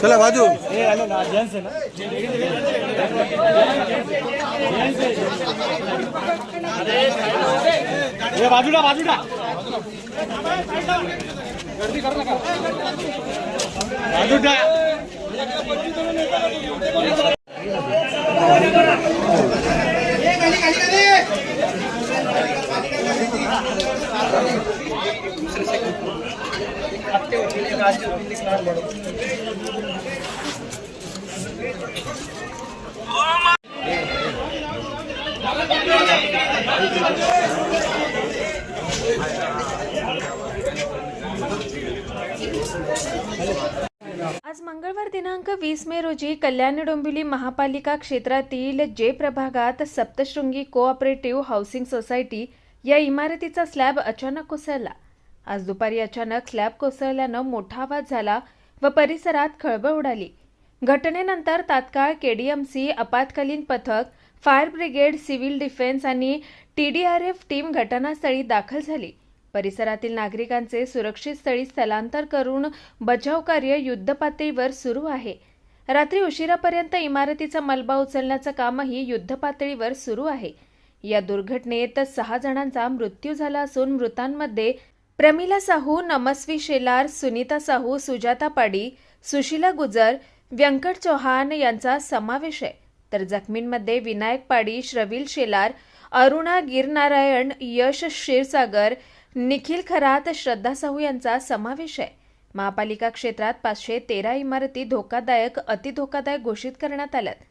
चला बाजू बाजूला बाजूला. गर्दी कर नका बाजूला. आज मंगळवार दिनांक वीस मे रोजी कल्याण डोंबिवली महापालिका क्षेत्रातील जे प्रभागात सप्तशृंगी कोऑपरेटिव्ह हाऊसिंग सोसायटी या इमारतीचा स्लॅब अचानक कोसळला. आज दुपारी अचानक स्लॅब कोसळल्यानं मोठा आवाज झाला व परिसरात खळबळ उडाली. घटनेनंतर तात्काळ केडीएमसी आपत्कालीन पथक फायर ब्रिगेड सिव्हिल डिफेन्स आणि टीडीआरएफ टीम घटनास्थळी दाखल झाली. परिसरातील नागरिकांचे सुरक्षित स्थळी स्थलांतर करून बचाव कार्य युद्धपातळीवर सुरू आहे. रात्री उशिरापर्यंत इमारतीचा मलबा उचलण्याचं कामही युद्धपातळीवर सुरू आहे. या दुर्घटनेत सहा जणांचा मृत्यू झाला असून मृतांमध्ये प्रमिला साहू नमस्वी शेलार सुनीता साहू सुजाता पाडी सुशीला गुजर व्यंकट चौहान यांचा समावेश आहे. तर जखमींमध्ये विनायक पाडी श्रविल शेलार अरुणा गिरनारायण यश क्षीरसागर निखिल खरात श्रद्धा साहू यांचा समावेश आहे. महापालिका क्षेत्रात पाचशे तेरा इमारती धोकादायक अतिधोकादायक घोषित करण्यात आल्यात.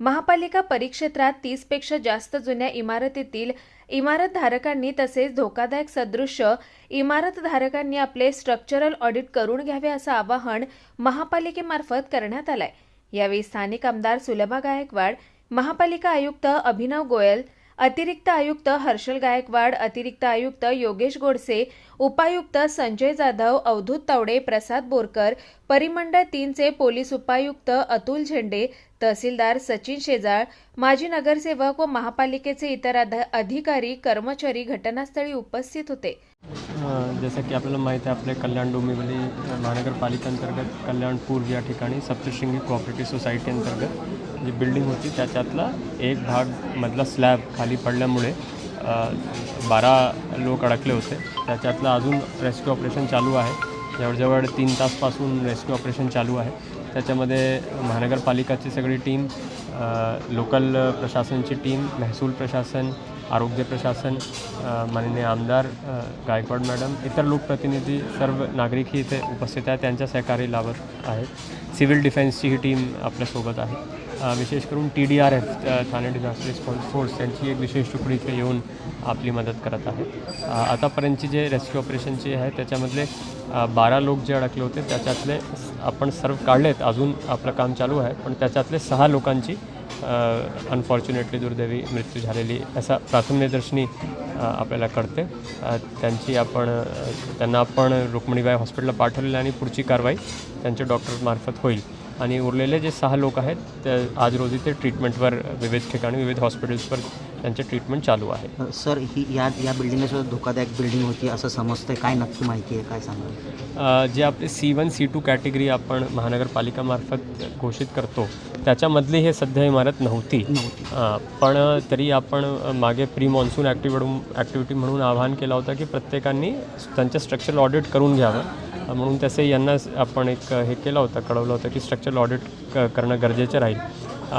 महापालिका परिक्षेत्रात तीसपेक्षा जास्त जुन्या इमारतीतील इमारतधारकांनी तसेच धोकादायक सदृश्य इमारतधारकांनी आपले स्ट्रक्चरल ऑडिट करून घ्यावे असं आवाहन महापालिकेमार्फत करण्यात आलंय. यावेळी स्थानिक आमदार सुलभा गायकवाड महापालिका आयुक्त अभिनव गोयल अतिरिक्त आयुक्त हर्षल गायकवाड अतिरिक्त आयुक्त योगेश गोडसे उपायुक्त संजय जाधव अवधूत तावडे प्रसाद बोरकर परिमंडळ तीनचे पोलीस उपायुक्त अतुल झेंडे तहसीलदार सचिन शेजाळ माजी नगरसेवक व महापालिकेचे इतर अध- अधिकारी कर्मचारी घटनास्थळी उपस्थित होते. जसं की आपल्याला माहीत आहे आपल्या कल्याण डोंबिवली अ, महानगरपालिकेअंतर्गत कल्याणपूर या ठिकाणी सप्तशृंगी कोऑपरेटिव्ह सोसायटी अंतर्गत जी बिल्डिंग होती त्याच्यातला एक भाग मधला स्लॅब खाली पडल्यामुळे बारा लोक अडकले होते. त्याच्यातलं अजून रेस्क्यू ऑपरेशन चालू आहे. जवळजवळ तीन तासपासून रेस्क्यू ऑपरेशन चालू आहे. त्याच्यामध्ये महानगरपालिकाची सगळी टीम लोकल प्रशासनची टीम महसूल प्रशासन आरोग्य प्रशासन माननीय आमदार गायकवाड मॅडम इतर लोकप्रतिनिधी सर्व नागरिकही इथे उपस्थित आहेत. त्यांच्या सहकार्य लाभत आहेत. सिव्हिल डिफेन्सची ही टीम आपल्यासोबत आहे. विशेष करून T D R F Thane disaster response force यांची एक विशेष तुकडी इथे येऊन आपली मदत करत आहे. आतापर्यंतची जे रेस्क्यू ऑपरेशनची आहे त्याच्यामधले बारा लोक जे अडकले होते त्याच्यातले आपण सर्व काढलेत. अजून आपलं काम चालू आहे पण त्याच्यातले सहा लोकांची अनफॉर्च्युनेटली दुर्दैवी मृत्यू झालेली असा प्राथमिकदर्शनी अ, आपल्याला कळते. त्यांची आपण त्यांना आपण रुक्मिणीबाई हॉस्पिटलला पाठवलेलं आणि पुढची कारवाई त्यांच्या डॉक्टरमार्फत होईल. आणि उरलेले जे सहा लोक आहेत ते आज रोजी ते ट्रीटमेंटवर विविध ठिकाणी विविध हॉस्पिटल्सवर त्यांचे ट्रीटमेंट चालू आहे. सर ही या या बिल्डिंगसुद्धा धोकादायक बिल्डिंग होती असं समजतंय. काय नक्की माहिती आहे? काय सांगाल? अ, जे आपले C one C two category आपण महानगरपालिकामार्फत घोषित करतो त्याच्यामधली हे सध्या इमारत नव्हती. पण तरी आपण मागे प्री मॉन्सून ॲक्टिव्हिटी ॲक्टिव्हिटी म्हणून आवाहन केलं होतं की प्रत्येकाने त्यांचं स्ट्रक्चरल ऑडिट करून घ्यावं. म्हणून तसे यांना आपण एक हे केलं होतं कळवलं होतं की स्ट्रक्चरल ऑडिट क करणं गरजेचं राहील.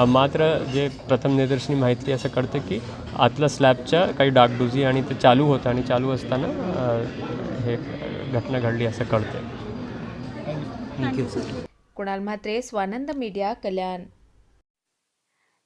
मात्र जे प्रथम निदर्शनी माहिती असं कळतं की आतलं स्लॅबच्या काही डागडुजी आणि ते चालू होतं आणि चालू असताना हे घटना घडली असं कळतं thank you sir Kunal Mhatre Swanand media Kalyan.